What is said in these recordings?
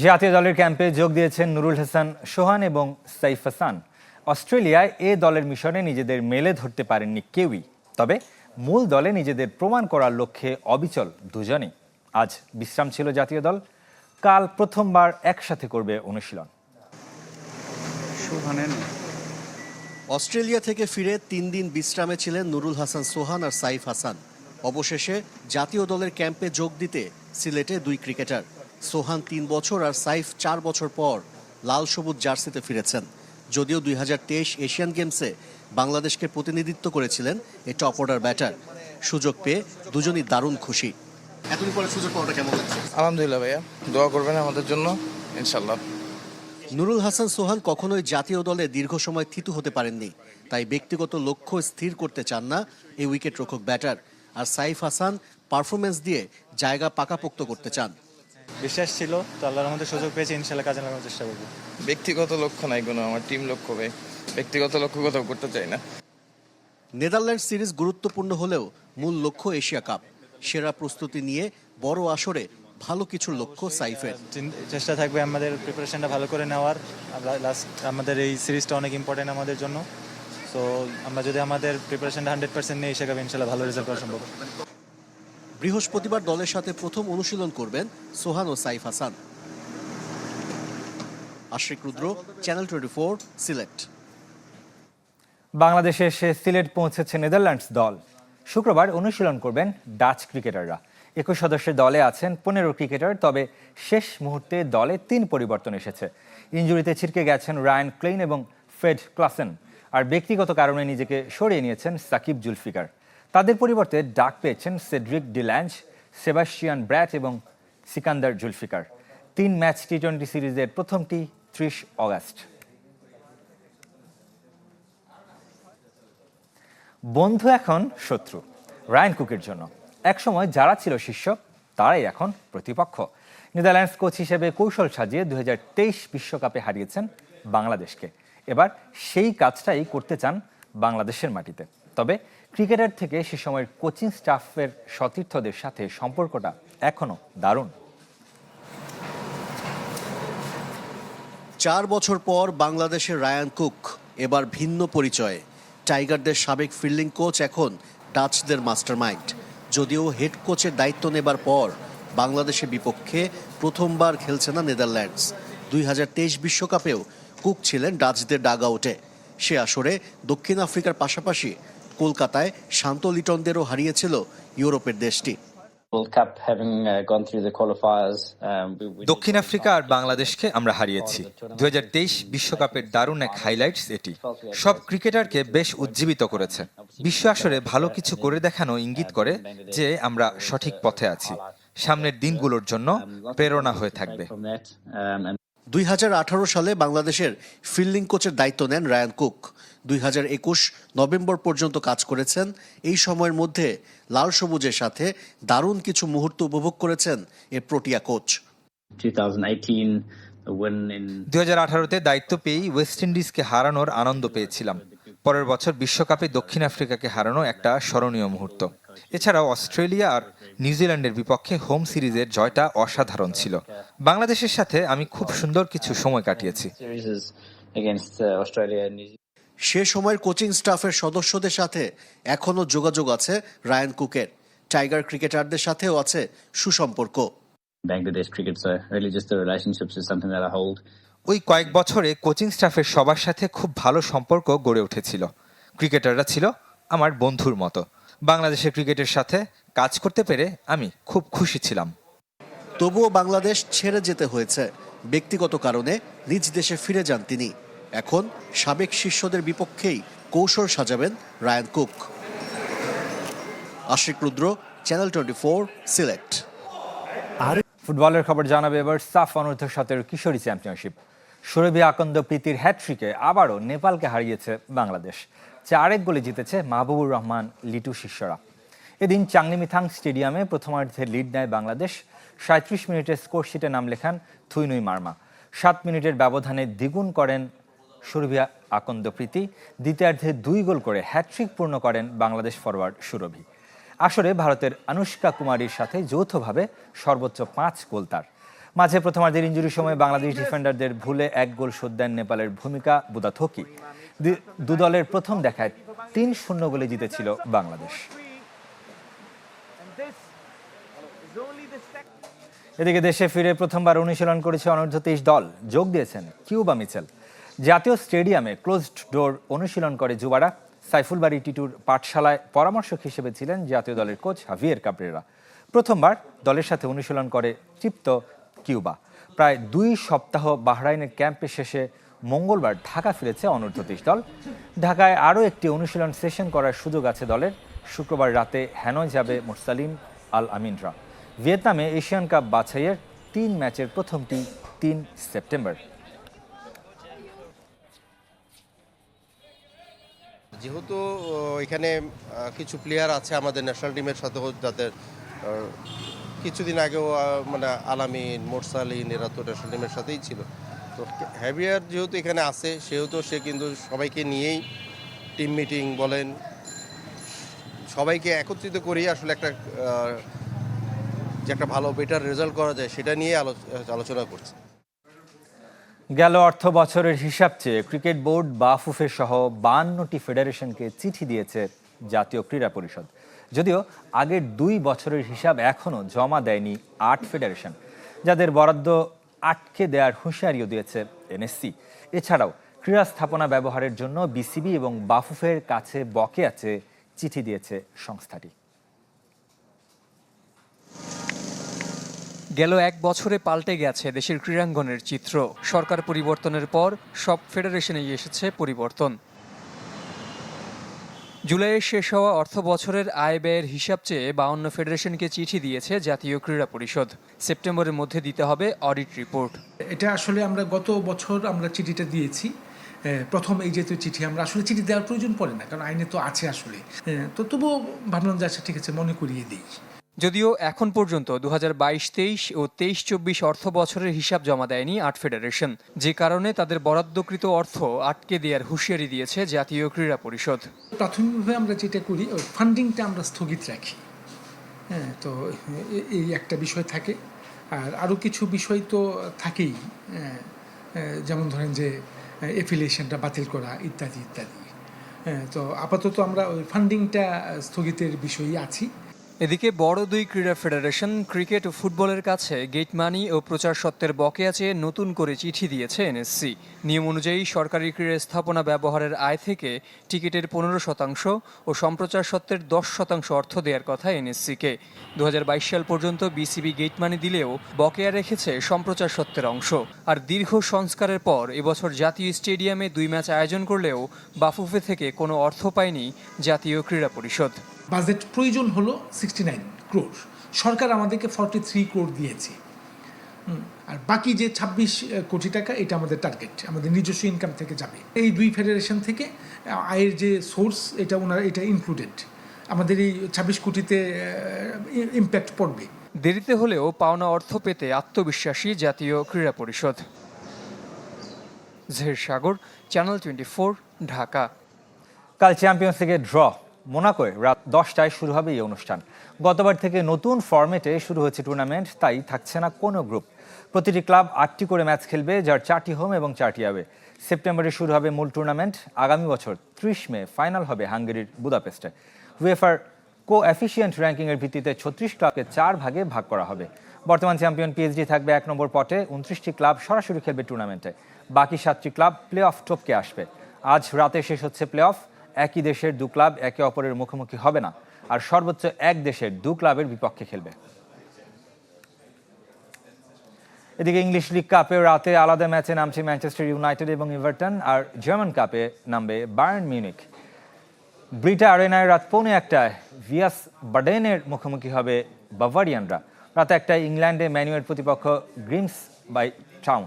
জাতীয় দলের ক্যাম্পে যোগ দিয়েছেন নুরুল হাসান সোহান এবং সাইফ হাসান। অস্ট্রেলিয়ায় এ দলের মিশনে নিজেদের মেলে ধরতে পারেননি কেউই। তবে মূল দলে নিজেদের প্রমাণ করার লক্ষ্যে অবিচল দুজনেই। আজ বিশ্রাম ছিল জাতীয় দল। কাল প্রথমবার একসাথে করবে অনুশীলন। অস্ট্রেলিয়া থেকে ফিরে তিন দিন বিশ্রামে ছিলেন নুরুল হাসান সোহান আর সাইফ হাসান। অবশেষে জাতীয় দলের ক্যাম্পে যোগ দিতে সিলেটে দুই ক্রিকেটার। সোহান তিন বছর আর সাইফ চার বছর পর লাল সবুজ জার্সিতে ফিরেছেন। যদিও দুই হাজার তেইশ এশিয়ান গেমসে বাংলাদেশকে প্রতিনিধিত্ব করেছিলেন এই টপ অর্ডার ব্যাটার। সুযোগ পেয়ে দুজনই দারুণ খুশি। এতদিন পরে সুযোগ পাওয়াটা কেমন আলহামদুলিল্লাহ ভাইয়া। দোয়া করবেন আমাদের জন্য ইনশাল্লাহ নুরুল হাসান সোহান কখনোই জাতীয় দলে দীর্ঘ সময় থিতু হতে পারেননি তাই ব্যক্তিগত লক্ষ্য স্থির করতে চান না এই উইকেট রক্ষক ব্যাটার। আর সাইফ হাসান পারফরমেন্স দিয়ে জায়গা পাকাপোক্ত করতে চান। বিশ্বাস ছিল তো আল্লাহর মধ্যে সুযোগ পেয়েছি ইনশাল্লাহ কাজে লাগানোর চেষ্টা করব। ব্যক্তিগত লক্ষ্য নাই কোনো আমার টিম লক্ষ্য ভাই। ব্যক্তিগত লক্ষ্য কোথাও করতে চাই না। নেদারল্যান্ড সিরিজ গুরুত্বপূর্ণ হলেও মূল লক্ষ্য এশিয়া কাপ। সেরা প্রস্তুতি নিয়ে বড় আসরে ভালো কিছু লক্ষ্য সাইফের। চেষ্টা থাকবে আমাদের প্রিপারেশনটা ভালো করে নেওয়ার। লাস্ট আমাদের এই সিরিজটা অনেক ইম্পর্টেন্ট আমাদের জন্য। তো আমরা যদি আমাদের প্রিপারেশনটা হান্ড্রেড পার্সেন্ট নিয়ে এসে ইনশাল্লাহ ভালো রেজাল্ট করা সম্ভব। বৃহস্পতিবার দলের সাথে প্রথম অনুশীলন করবেন সোহান ও Saif Hasan. Ashiq Rudra channel twenty four Sylhet বাংলাদেশে এসে সিলেট পৌঁছেছে নেদারল্যান্ডস দল। শুক্রবার অনুশীলন করবেন ডাচ ক্রিকেটাররা। একুশ সদস্যের দলে আছেন পনেরো ক্রিকেটার, তবে শেষ মুহূর্তে দলে তিন পরিবর্তন এসেছে। ইঞ্জুরিতে ছিটকে গেছেন রায়ান ক্লেইন এবং ফ্রেড ক্লাসেন। আর ব্যক্তিগত কারণে নিজেকে সরিয়ে নিয়েছেন সাকিব জুলফিকার। তাদের পরিবর্তে ডাক পেয়েছেন সেড্রিক ডিল্যাঞ্জ, সেবাস্টিয়ান ব্র্যাট এবং সিকান্দার জুলফিকার। তিন ম্যাচ টি টোয়েন্টি সিরিজের প্রথমটি ত্রিশ অগাস্ট। বন্ধু এখন শত্রু, রায়ান কুকের জন্য। একসময় যারা ছিল শিষ্য, তারাই এখন প্রতিপক্ষ। নেদারল্যান্ডস কোচ হিসেবে কৌশল সাজিয়ে দু বিশ্বকাপে হারিয়েছেন বাংলাদেশকে। এবার সেই কাজটাই করতে চান বাংলাদেশের মাটিতে। তবে ক্রিকেটার থেকে সে সময়ের কোচিং স্টাফের সতীর্থদের সাথে সম্পর্কটা এখনও দারুণ। চার বছর পর বাংলাদেশের রায়ান কুক, এবার ভিন্ন পরিচয়ে। টাইগারদের সাবেক ফিল্ডিং কোচ এখন ডাচদের মাস্টারমাইন্ড। যদিও হেড কোচের দায়িত্ব নেবার পর বাংলাদেশের বিপক্ষে প্রথমবার খেলছে না নেদারল্যান্ডস। দুই বিশ্বকাপেও কুক ছিলেন ডাচদের ডাগ আউটে সে আসরে দক্ষিণ আফ্রিকার পাশাপাশি কলকাতায় শান্ত লিটনদেরও হারিয়েছিল ইউরোপের দেশটি। Uh. Um, দক্ষিণ আফ্রিকা আর বাংলাদেশকে আমরা হারিয়েছি। দু বিশ্বকাপের দারুণ এক হাইলাইটস এটি। সব ক্রিকেটারকে বেশ উজ্জীবিত করেছে। বিশ্ব আসরে ভালো কিছু করে দেখানো ইঙ্গিত করে যে আমরা সঠিক পথে আছি। সামনের দিনগুলোর জন্য প্রেরণা হয়ে থাকবে। দুই সালে বাংলাদেশের ফিল্ডিং কোচের দায়িত্ব নেন রায়ান কুক। দুই একুশ নভেম্বর পর্যন্ত কাজ করেছেন। এই সময়ের মধ্যে লাল সবুজের সাথে দারুণ কিছু মুহূর্ত উপভোগ করেছেন এ Protea coach. 2018, the win in দু হাজার আঠারোতে দায়িত্ব পেয়েই ওয়েস্ট ইন্ডিজকে হারানোর আনন্দ পেয়েছিলাম। পরের বছর বিশ্বকাপে দক্ষিণ আফ্রিকাকে হারানো একটা স্মরণীয় মুহূর্ত। এছাড়াও অস্ট্রেলিয়া আর নিউজিল্যান্ডের বিপক্ষে হোম সিরিজের জয়টা অসাধারণ ছিল। বাংলাদেশের সাথে আমি খুব সুন্দর কিছু সময় কাটিয়েছি। series against Australia and New Zealand. সে সময়ের কোচিং স্টাফের সদস্যদের সাথে এখনও যোগাযোগ আছে রায়ান কুকের। টাইগার ক্রিকেটারদের সাথেও আছে সুসম্পর্ক। Bangladesh cricket, so really just the relationships is something that I hold. ওই কয়েক বছরে কোচিং স্টাফের সবার সাথে খুব ভালো সম্পর্ক গড়ে উঠেছিল। ক্রিকেটাররা ছিল আমার বন্ধুর মতো। বাংলাদেশের ক্রিকেটের সাথে কাজ করতে পেরে আমি খুব খুশি ছিলাম। তবুও বাংলাদেশ ছেড়ে যেতে হয়েছে। ব্যক্তিগত কারণে নিজ দেশে ফিরে যান তিনি। এখন সাবেক শিষ্যদের বিপক্ষেই কৌশল সাজাবেন Ryan Cook. Ashiq Rudra channel twenty Sylhet ফুটবলের খবর জানাবে এবার সাফ অনূর্ধ্ব সতেরো কিশোরী চ্যাম্পিয়নশিপ। সুরভি আকন্দ প্রীতির হ্যাট্রিকে আবারও নেপালকে হারিয়েছে বাংলাদেশ। চারেক গোলে জিতেছে মাহবুবুর রহমান, লিটু শিষ্যরা। এদিন চাংলিমিথাং স্টেডিয়ামে প্রথমার্ধে লিড নেয় বাংলাদেশ। সাঁত্রিশ মিনিটের স্কোরশিটে নাম লেখান থুইনুই মার্মা। সাত মিনিটের ব্যবধানে দ্বিগুণ করেন সুরভিয়া আকন্দ প্রীতি। দ্বিতীয়ার্ধে দুই গোল করে হ্যাট্রিক পূর্ণ করেন বাংলাদেশ ফরওয়ার্ড সুরভি। আসরে ভারতের আনুষ্কা কুমারীর সাথে যৌথভাবে সর্বোচ্চ পাঁচ গোল তার। মাঝে প্রথমার্ধের ইঞ্জুরির সময় বাংলাদেশ ডিফেন্ডারদের ভুলে এক গোল শোধ দেন নেপালের ভূমিকা বুদা থকি দু- দু দলের প্রথম দেখায় তিন শূন্য গোলে জিতেছিল বাংলাদেশ। এদিকে দেশে ফিরে প্রথমবার অনুশীলন করেছে অনূর্ধ্ব তেইশ দল। যোগ দিয়েছেন কিউবা মিচেল। জাতীয় স্টেডিয়ামে ক্লোজড ডোর অনুশীলন করে যুবারা। সাইফুল বাড়ি টিটুর পাঠশালায় পরামর্শক হিসেবে ছিলেন জাতীয় দলের কোচ হাভিয়ের কাবরেরা। প্রথমবার দলের সাথে অনুশীলন করে তৃপ্ত কিউবা। প্রায় দুই সপ্তাহ বাহরাইনের ক্যাম্পে শেষে মঙ্গলবার ঢাকা ফিরেছে অনূর্ধ্ব তেইশ দল। ঢাকায় আরও একটি অনুশীলন সেশন করার সুযোগ আছে দলের। শুক্রবার রাতে হ্যানয় যাবে মুরসালিম আল আমিনরা ভিয়েতনামে এশিয়ান কাপ বাছাইয়ের তিন ম্যাচের প্রথমটি তিন সেপ্টেম্বর। যেহেতু এখানে কিছু প্লেয়ার আছে আমাদের ন্যাশনাল টিমের সাথেও যাদের কিছুদিন আগেও মানে আলামিন মোরসালিন, এরা তো ন্যাশনাল টিমের সাথেই ছিল। তো হ্যাভিয়ার যেহেতু এখানে আছে, সেহেতু সে কিন্তু সবাইকে নিয়েই টিম মিটিং বলেন, সবাইকে একত্রিত করেই আসলে একটা যে একটা ভালো বেটার রেজাল্ট করা যায়, সেটা নিয়ে আলো- আলোচনা করছে। গেল অর্থ বছরের হিসাব চেয়ে ক্রিকেট বোর্ড বাফুফে সহ বান্নটি ফেডারেশনকে চিঠি দিয়েছে জাতীয় ক্রীড়া পরিষদ। যদিও আগের দুই বছরের হিসাব এখনও জমা দেয়নি আট ফেডারেশন, যাদের বরাদ্দ আটকে দেওয়ার হুঁশিয়ারিও দিয়েছে এনএসসি এছাড়াও ক্রীড়া স্থাপনা ব্যবহারের জন্য বিসিবি এবং বাফুফের কাছে বকে আছে চিঠি দিয়েছে সংস্থাটি। গেল এক বছরে পাল্টে গেছে দেশের ক্রীড়াঙ্গনের চিত্র। সরকার পরিবর্তনের পর সব ফেডারেশনেই এসেছে পরিবর্তন। জুলাইয়ে শেষ হওয়া অর্থ বছরের আয় ব্যয়ের হিসাব চেয়ে বাউন্ন ফেডারেশনকে চিঠি দিয়েছে জাতীয় ক্রীড়া পরিষদ। সেপ্টেম্বরের মধ্যে দিতে হবে অডিট রিপোর্ট। এটা আসলে আমরা গত বছর আমরা চিঠিটা দিয়েছি। প্রথম এই যেহেতু চিঠি আমরা আসলে চিঠি দেওয়ার প্রয়োজন পড়ে না, কারণ আইনে তো আছে আসলে। তো তবুও ভাবলাম যে আচ্ছা ঠিক আছে, মনে করিয়ে দিই। যদিও এখন পর্যন্ত দু হাজার বাইশ তেইশ ও তেইশ চব্বিশ অর্থ বছরের হিসাব জমা দেয়নি আর্ট ফেডারেশন যে কারণে তাদের বরাদ্দকৃত অর্থ আটকে দেওয়ার হুঁশিয়ারি দিয়েছে জাতীয় ক্রীড়া পরিষদ। প্রাথমিকভাবে আমরা যেটা করি ওই ফান্ডিংটা আমরা স্থগিত রাখি। হ্যাঁ তো এই একটা বিষয় থাকে। আর আরও কিছু বিষয় তো থাকেই হ্যাঁ, হ্যাঁ, যেমন ধরেন যে এফিলিয়েশনটা বাতিল করা ইত্যাদি ইত্যাদি। হ্যাঁ তো আপাতত আমরা ওই ফান্ডিংটা স্থগিতের বিষয়ই আছি। এদিকে বড় দুই ক্রীড়া ফেডারেশন ক্রিকেট ও ফুটবলের কাছে গেট মানি ও প্রচার সত্ত্বের বকেয়া চেয়ে নতুন করে চিঠি দিয়েছে এনএসসি। নিয়ম অনুযায়ী সরকারি ক্রীড়া স্থাপনা ব্যবহারের আয় থেকে টিকিটের পনেরো শতাংশ ও সম্প্রচার সত্ত্বের দশ শতাংশ অর্থ দেওয়ার কথা এনএসসিকে। দু হাজার বাইশ সাল পর্যন্ত বিসিবি গেট মানি দিলেও বকেয়া রেখেছে সম্প্রচার সত্ত্বের অংশ। আর দীর্ঘ সংস্কারের পর এবছর জাতীয় স্টেডিয়ামে দুই ম্যাচ আয়োজন করলেও বাফুফে থেকে কোনো অর্থ পায়নি জাতীয় ক্রীড়া পরিষদ। বাজেট প্রয়োজন হলো সিক্সটি নাইন ক্রোর সরকার আমাদেরকে ফর্টি থ্রি ক্রোর দিয়েছে আর বাকি যে ছাব্বিশ কোটি টাকা এটা আমাদের টার্গেট আমাদের নিজস্ব ইনকাম থেকে যাবে। এই দুই ফেডারেশন থেকে আয়ের যে সোর্স এটা ওনারা এটা ইনক্লুডেড আমাদের এই ছাব্বিশ কোটিতে ইম্প্যাক্ট পড়বে। দেরিতে হলেও পাওনা অর্থ পেতে আত্মবিশ্বাসী জাতীয় ক্রীড়া পরিষদ। Zeher Sagar channel twenty four Dhaka. কাল চ্যাম্পিয়ন্স লিগের ড্র মোনাকোয়। রাত দশটায় শুরু হবে এই অনুষ্ঠান। গতবার থেকে নতুন ফরম্যাটে শুরু হয়েছে টুর্নামেন্ট, তাই থাকছে না কোনো গ্রুপ। প্রতিটি ক্লাব আটটি করে ম্যাচ খেলবে, যার চারটি হোম এবং চারটি আবে। সেপ্টেম্বরে শুরু হবে মূল টুর্নামেন্ট, আগামী বছর ত্রিশ মে ফাইনাল হবে হাঙ্গেরির বুদাপেস্টে। উয়েফার কো এফিসিয়েন্ট র্যাঙ্কিংয়ের ভিত্তিতে ছত্রিশ ক্লাবকে চার ভাগে ভাগ করা হবে। বর্তমান চ্যাম্পিয়ন পিএইচডি থাকবে এক নম্বর পটে, উনত্রিশটি ক্লাব সরাসরি খেলবে টুর্নামেন্টে। বাকি সাতটি ক্লাব প্লে অফ টপকে আসবে। আজ রাতে শেষ হচ্ছে প্লে অফ একই দেশের দু ক্লাব একে অপরের মুখোমুখি হবে না, আর সর্বোচ্চ এক দেশের দু ক্লাবের বিপক্ষে খেলবে। এদিকে ইংলিশ লিগ কাপে রাতে আলাদা ম্যাচে নামছে ম্যানচেস্টার ইউনাইটেড এবং ইভারটন আর জার্মান কাপে নামবে বায়ার্ন মিউনিক ব্রিটা আরেনায় রাত পৌনে একটায় ভিয়াস বাডেনের মুখোমুখি হবে বাভারিয়ানরা। রাত একটায় ইংল্যান্ডে ম্যানুয়ের প্রতিপক্ষ গ্রিমস বাই টাউন।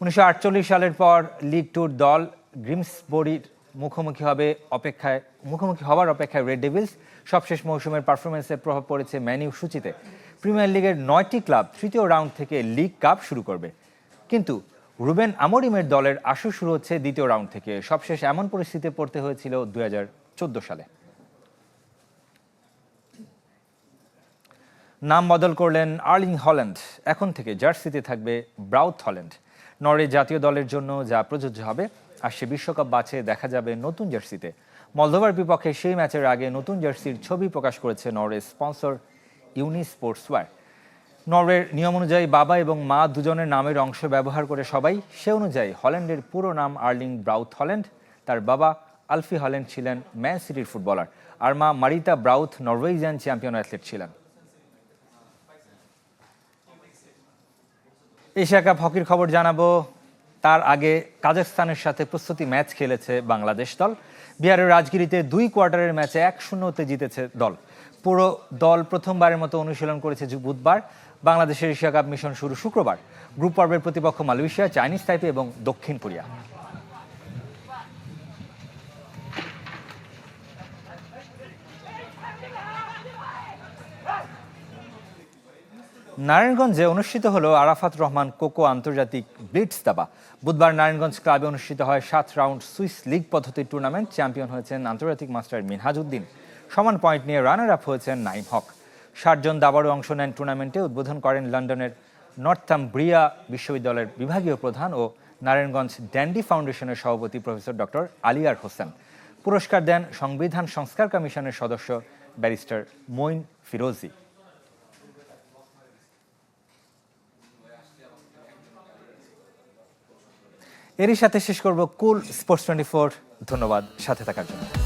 উনিশশো আটচল্লিশ সালের পর লিগ টুর দল গ্রিমস গ্রিমসবরির মুখোমুখি হবে অপেক্ষায়, মুখোমুখি হওয়ার অপেক্ষায় রেড ডেভিলস সবশেষ মৌসুমের পারফরমেন্সের প্রভাব পড়েছে ম্যানিউ সূচিতে। প্রিমিয়ার লিগের নয়টি ক্লাব তৃতীয় রাউন্ড থেকে লিগ কাপ শুরু করবে। কিন্তু রুবেন আমরিমের দলের আসর শুরু হচ্ছে দ্বিতীয় রাউন্ড থেকে। সবশেষ এমন পরিস্থিতিতে পড়তে হয়েছিল দুই হাজার চোদ্দ সালে। নাম বদল করলেন আর্লিং হল্যান্ড। এখন থেকে জার্সিতে থাকবে ব্রাউথ হল্যান্ড। নরে জাতীয় দলের জন্য যা প্রযোজ্য হবে আর সে বিশ্বকাপ বাছে দেখা যাবে নতুন জার্সিতে। মলদোভার বিপক্ষে সেই ম্যাচের আগে নতুন জার্সির ছবি প্রকাশ করেছে Norway sponsor uni sports sportswear নরওয়ের নিয়ম অনুযায়ী বাবা এবং মা দুজনের নামের অংশ ব্যবহার করে সবাই, সে অনুযায়ী হল্যান্ডের পুরো নাম আর্লিং ব্রাউথ হল্যান্ড, তার বাবা আলফি হল্যান্ড ছিলেন ম্যান সিটির ফুটবলার আর মা মারিতা ব্রাউথ নরওয়েজিয়ান চ্যাম্পিয়ন অ্যাথলেট ছিলেন। এশিয়া কাপ হকির খবর জানাব। তার আগে কাজাখস্তানের সাথে প্রস্তুতি ম্যাচ খেলেছে বাংলাদেশ দল। বিহারের রাজগিরিতে দুই কোয়ার্টারের ম্যাচে এক শূন্যতে জিতেছে দল। পুরো দল প্রথমবারের মতো অনুশীলন করেছে বুধবার বাংলাদেশের এশিয়া কাপ মিশন শুরু শুক্রবার। গ্রুপ পর্বের প্রতিপক্ষ মালয়েশিয়া, চাইনিজ, তাইপে এবং দক্ষিণ কোরিয়া। নারায়ণগঞ্জে অনুষ্ঠিত হলো আরাফাত রহমান কোকো আন্তর্জাতিক ব্লিটস দাবা। বুধবার নারায়ণগঞ্জ ক্লাবে অনুষ্ঠিত হয় সাত রাউন্ড সুইস লিগ পদ্ধতির টুর্নামেন্ট। চ্যাম্পিয়ন হয়েছেন আন্তর্জাতিক মাস্টার মিনহাজ উদ্দিন সমান পয়েন্ট নিয়ে রানার আপ হয়েছেন নাইম হক। ষাটজন দাবারও অংশ নেন টুর্নামেন্টে। উদ্বোধন করেন লন্ডনের নর্থাম ব্রিয়া বিশ্ববিদ্যালয়ের বিভাগীয় প্রধান ও নারায়ণগঞ্জ ড্যান্ডি ফাউন্ডেশনের সভাপতি প্রফেসর ডক্টর আলিয়ার হোসেন। পুরস্কার দেন সংবিধান সংস্কার কমিশনের সদস্য ব্যারিস্টার মইন ফিরোজি। এরই সাথে শেষ করব কুল স্পোর্টস টোয়েন্টি ফোর। ধন্যবাদ সাথে থাকার জন্য।